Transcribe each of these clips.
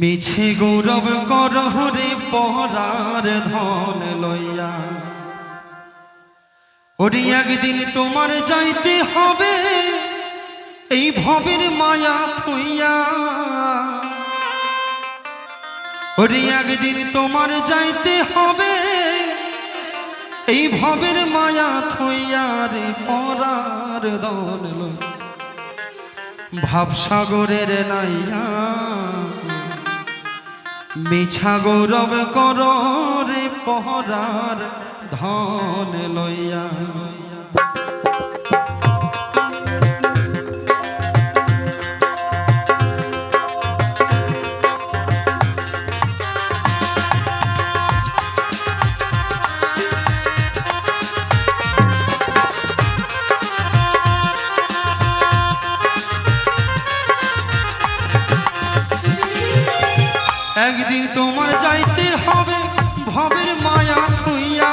মিছে গৌরব করহরে পহরার ধন লইয়া। ওরে একদিন তোমার যাইতে হবে, এই ভবের মায়া থইয়া ওরে একদিন তোমার যাইতে হবে, এই ভবের মায়া থইয়া রে পরার দন লইয়া। ভাবসাগরের নাইয়া মিছা গৌরব কর রে পহরার ধন লইয়া। একদিন তোমার যাইতে হবে, ভবের মায়া থইয়া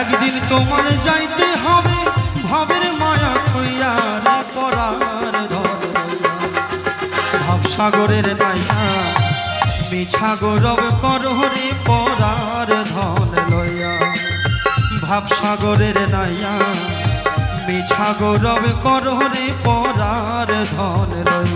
একদিন তোমার যাইতে হবে, ভবের মায়া থইয়া রে পরার নাইয়া, মিছা গৌরব করহরে পরার ধন লইয়া। ভাবসাগরের নাইয়া, মিছা গৌরব করহরে পরার ধন লইয়া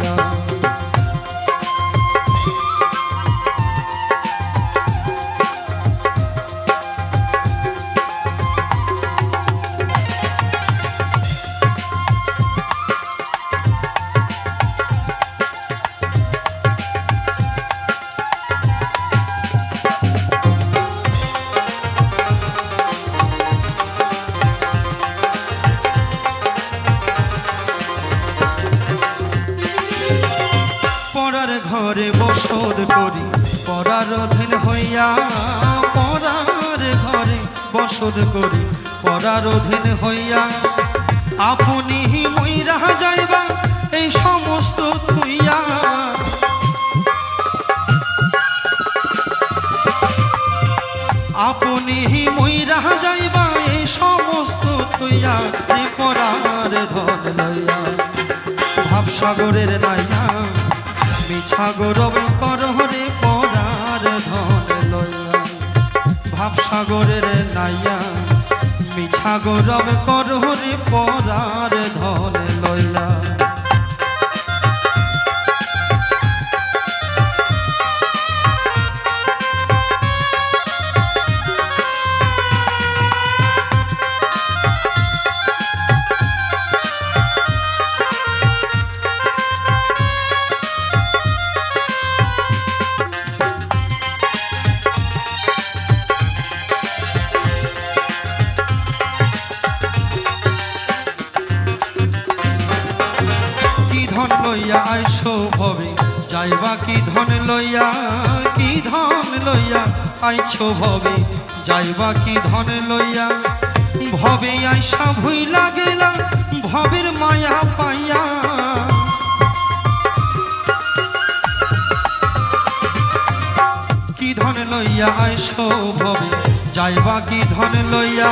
ঘরে বসর করি, পরার অধীন হইয়া পরার ঘরে বসর করি, পরার অধীন হইয়া আপনি মইরা যাইবা, এই সমস্ত থুইয়া। আপনি মইরা যাইবা, এই সমস্ত থুইয়া পরার ধন লইয়া। ভাবসাগরের নাইয়া গৌরব করহরে পরার ধন লইয়া ভাবসাগরের নাইয়া মিছাগরব করহরে পরার ধন যাইবা কি ধন লইয়া, কি ধন লইয়া? আইছো ভবে, যাইবা কি ধন লইয়া? ভবে আইসা ভুইলা গেলা, ভবের মায়া পাইয়া। কি ধন লইয়া আইসো ভবে, যাইবা কি ধন লইয়া,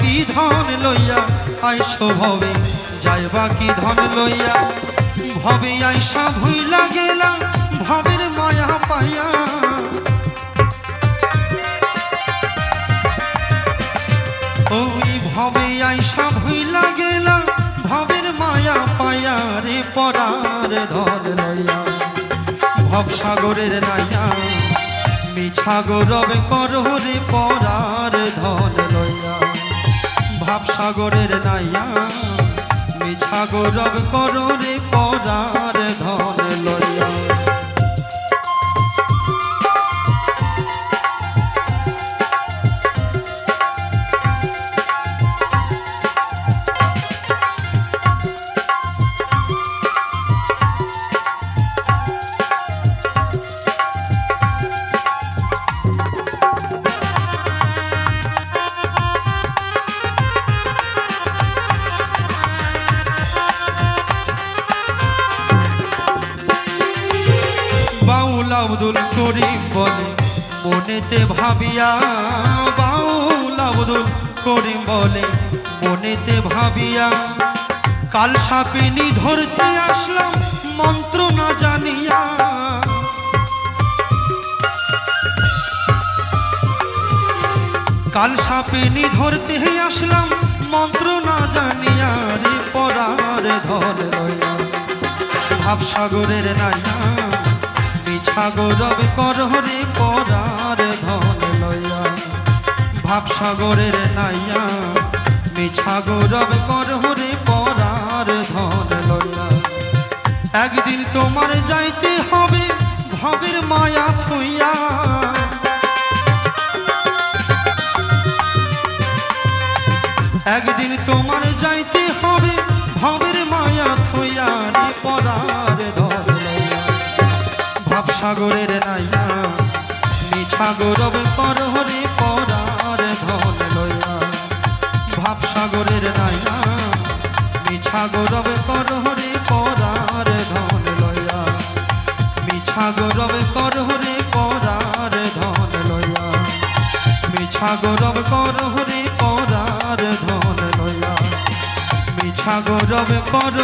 কি ধন লইয়া? আইসো ভবে, যাইবা কি ধন লইয়া? ভবে আইসা ভুইলা গেলা ভবের মায়া পাইয়া। ওই ভবে আইসা ভুইলা ভবের মায়া পাইয়া রে পরার ধন লইয়া। ভবসাগরের নাইয়া মিছা গৌরব করহরে পরার ধন লইয়া। ভাবসাগরের নাইয়া মিছা গৌরব কররে পরার আব্দুল করিম বলে, মনেতে ভাবিয়া, বাউল আব্দুল করিম বলে, মনেতে ভাবিয়া, কাল সাপিনী ধরতে আসলাম, মন্ত্র না জানিয়া। কাল সাপিনী ধরতে আসলাম, মন্ত্র না জানিয়া, রে পরার লইয়া। ভাবসাগরের নাইয়া মিছা গৌরব করহরে পরার ধন লইয়া। ভাবসাগরের নাইয়া মিছা গৌরব করহরে পরার ধন লইয়া। একদিন তোমার যাইতে হবে, ভবের মায়া ভাবসাগরের নাইয়া মিছা গৌরব করহরে পরার ধন লইয়া। ভাবসাগরের নাইয়া মিছা গৌরব করহরে পরার ধন লইয়া। মিছা গৌরব করহরে পরার ধন লইয়া। মিছা গৌরব করহরে পরার ধন লইয়া। মিছা গৌরব কর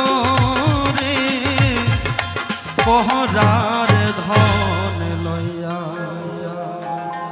पहरार धन।